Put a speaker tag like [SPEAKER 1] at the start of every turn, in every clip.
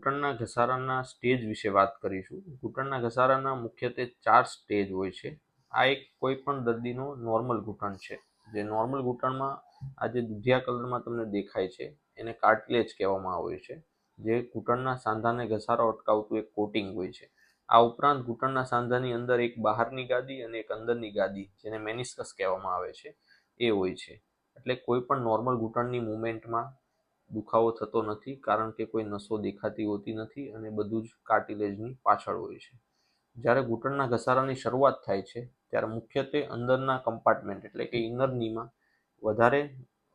[SPEAKER 1] ઘૂંટણના ઘસારાના stage વિશે વાત કરીશું. ઘૂંટણના ઘસારાના મુખ્યત્વે ચાર સ્ટેજ હોય છે. આ એક કોઈ પણ દર્દીનો નોર્મલ ઘૂંટણ છે. જે નોર્મલ ઘૂંટણમાં આ જે દુધિયા કલરમાં તમને દેખાય છે, એને કાર્ટિલેજ કહેવામાં આવે છે. જે ઘૂંટણના સાંધાને ઘસારો અટકાવતું એક કોટિંગ હોય છે. આ ઉપરાંત ઘૂંટણના સાંધાની અંદર એક બહારની ગાદી અને એક અંદરની ગાદી, જેને મેનિસ્કસ કહેવામાં આવે છે, એ હોય છે. એટલે કોઈ પણ નોર્મલ ઘૂંટણની મુવમેન્ટમાં દુખાવો થતો નથી, કારણ કે કોઈ નસો દેખાતી હોતી નથી અને બધું જ કાર્ટિલેજની પાછળ હોય છે. જ્યારે ઘૂંટણના ઘસારાની શરૂઆત થાય છે, ત્યારે મુખ્યત્વે અંદરના કમ્પાર્ટમેન્ટ એટલે કે ઇનર નીમાં વધારે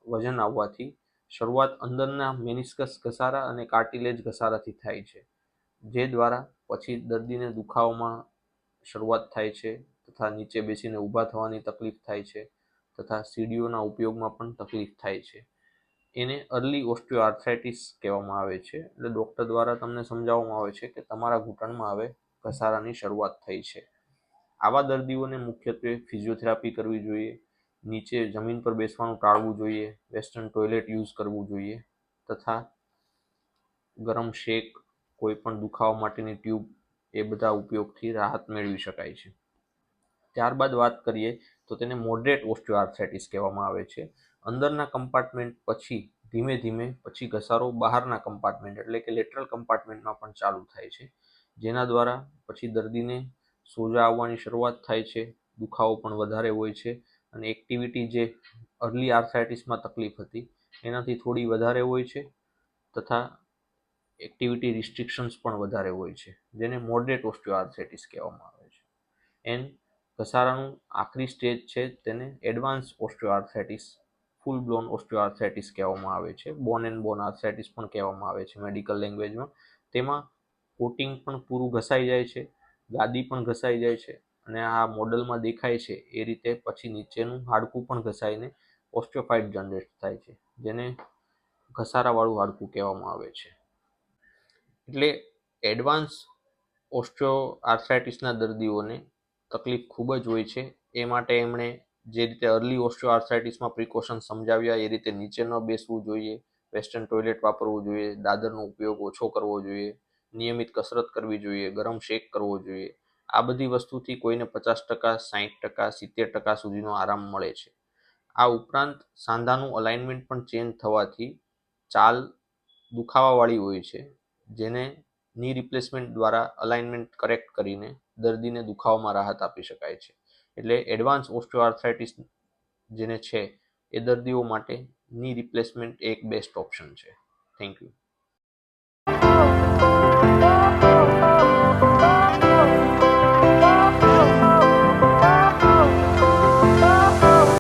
[SPEAKER 1] વજન આવવાથી શરૂઆત અંદરના મેનિસ્કસ ઘસારા અને કાર્ટિલેજ ઘસારાથી થાય છે, જે દ્વારા પછી દર્દીને દુખાવામાં શરૂઆત થાય છે તથા નીચે બેસીને ઊભા થવાની તકલીફ થાય છે તથા સીડીઓના ઉપયોગમાં પણ તકલીફ થાય છે. એને અર્લી ઓસ્ટિયો આર્થરાઇટિસ કહેવામાં આવે છે. એટલે ડૉક્ટર દ્વારા તમને સમજાવવામાં આવે છે કે તમારા ઘૂંટણમાં હવે ઘસારાની શરૂઆત થઈ છે. આવા દર્દીઓને મુખ્યત્વે ફિઝિયોથેરાપી કરવી જોઈએ, નીચે જમીન પર બેસવાનું ટાળવું જોઈએ વેસ્ટર્ન ટોયલેટ યુઝ કરવું જોઈએ, તથા ગરમ શેક, કોઈ પણ દુખાવા માટેની ટ્યુબ એ બધા ઉપયોગથી રાહત મેળવી શકાય છે. ત્યારબાદ વાત કરીએ તો તેને મોડરેટ ઓસ્ટિયોઆર્થરાઇટિસ કહેવામાં આવે છે. અંદરના કમ્પાર્ટમેન્ટ પછી ધીમે ધીમે પછી ઘસારો બહારના કમ્પાર્ટમેન્ટ એટલે કે લેટરલ કમ્પાર્ટમેન્ટમાં પણ ચાલુ થાય છે. જેના દ્વારા પછી દર્દીને સોજા આવવાની શરૂઆત થાય છે, દુખાવો પણ વધારે હોય છે અને એક્ટિવિટી જે અર્લી આર્થરાઇટિસમાં તકલીફ હતી એનાથી થોડી વધારે હોય છે તથા એક્ટિવિટી રિસ્ટ્રિક્શન્સ પણ વધારે હોય છે. જેને મોડરેટ ઓસ્ટિયોઆર્થરાઇટિસ કહેવામાં આવે છે. એન્ડ ઘસારાનું આખરી સ્ટેજ છે તેને advance osteoarthritis full blown osteoarthritis કહેવામાં આવે છે. બોન એન્ડ બોન આર્થરાઇટિસ પણ કહેવામાં આવે છે મેડિકલ લેંગ્વેજમાં. તેમાં કોટિંગ પણ પૂરું ઘસાઈ જાય છે, ગાદી પણ ઘસાઈ જાય છે અને આ મોડલમાં દેખાય છે એ રીતે પછી નીચેનું હાડકું પણ ઘસાઈને ઓસ્ટિયોફાઇટ જનરેટ થાય છે, જેને ઘસારાવાળું હાડકું કહેવામાં આવે છે. એટલે એડવાન્સ ઓસ્ટિયો આર્થરાઇટિસના દર્દીઓને તકલીફ ખૂબ જ હોય છે. એ માટે એમણે જે રીતે અર્લી ઓસ્ટિયો આર્થરાઇટિસમાં પ્રિકોશન સમજાવ્યા, એ રીતે નીચે ન બેસવું જોઈએ વેસ્ટર્ન ટોયલેટ વાપરવું જોઈએ, દાદરનો ઉપયોગ ઓછો કરવો જોઈએ, નિયમિત કસરત કરવી જોઈએ, ગરમ શેક કરવો જોઈએ. આ બધી વસ્તુથી કોઈને પચાસ ટકા સાહીઠ ટકા, સિત્તેર ટકા સુધીનો આરામ મળે છે. આ ઉપરાંત સાંધાનું અલાઇનમેન્ટ પણ ચેન્જ થવાથી ચાલ દુખાવાવાળી હોય છે, જેને ની રિપ્લેસમેન્ટ દ્વારા અલાઇનમેન્ટ કરેક્ટ કરીને દર્દીને દુખાવામાં રાહત આપી શકાય છે. એટલે એડવાન્સ ઓસ્ટિયોઆર્થરાઇટિસ જેને છે, એ દર્દીઓ માટે ની રિપ્લેસમેન્ટ એક બેસ્ટ ઓપ્શન છે. Thank you.